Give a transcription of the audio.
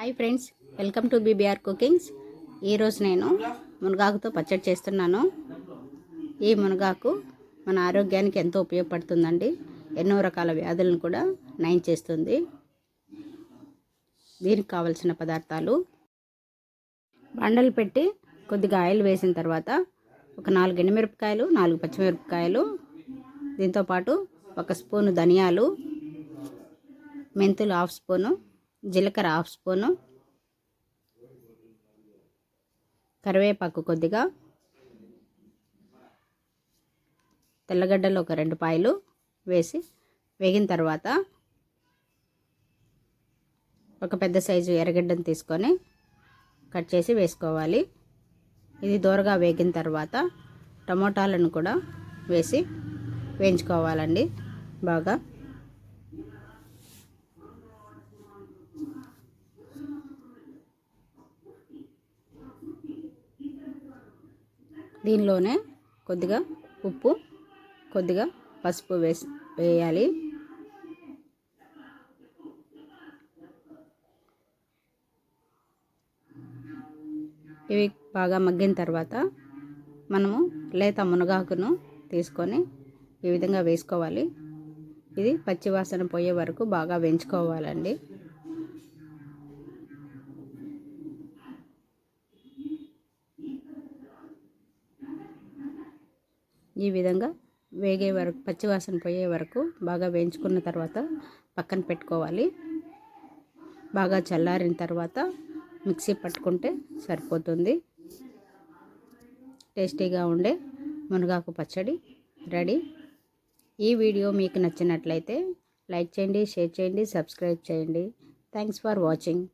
Hi friends welcome to BBR cookings. ఈరోజు నేను మునగాకుతో పచ్చడి చేస్తున్నాను. ఈ మునగాకు మన ఆరోగ్యానికి ఎంతో ఉపయోగపడుతుందండి. ఎన్నో రకాల వ్యాధులను కూడా నయం చేస్తుంది. దీనికి కావలసిన పదార్థాలు బండలు పెట్టి కొద్దిగా ఆయిల్ వేసిన తర్వాత ఒక నాలుగు ఎండుమిరపకాయలు నాలుగు పచ్చిమిరపకాయలు దీంతోపాటు ఒక స్పూను ధనియాలు మెంతులు హాఫ్ స్పూను జీలకర్ర హాఫ్ స్పూను. కరివేపాకు కొద్దిగా. తెల్లగడ్డలు ఒక రెండు పాయలు వేసి వేగిన తర్వాత ఒక పెద్ద సైజు ఎర్రగడ్డను తీసుకొని కట్ చేసి వేసుకోవాలి. ఇది దూరగా వేగిన తర్వాత టమోటాలను కూడా వేసి వేయించుకోవాలండి బాగా. దీనిలోనే కొద్దిగా ఉప్పు కొద్దిగా పసుపు వేసి వేయాలి. ఇవి బాగా మగ్గిన తర్వాత మనము లేత మునగాకును తీసుకొని ఈ విధంగా వేసుకోవాలి. ఇది పచ్చివాసన పోయే వరకు బాగా వేయించుకోవాలండి. ఈ విధంగా వేగే వరకు పచ్చివాసన పోయే వరకు బాగా వేయించుకున్న తర్వాత పక్కన పెట్టుకోవాలి. బాగా చల్లారిన తర్వాత మిక్సీ పట్టుకుంటే సరిపోతుంది. టేస్టీగా ఉండే మునగాకు పచ్చడి రెడీ. ఈ వీడియో మీకు నచ్చినట్లయితే లైక్ చేయండి షేర్ చేయండి సబ్స్క్రైబ్ చేయండి. Thanks for watching.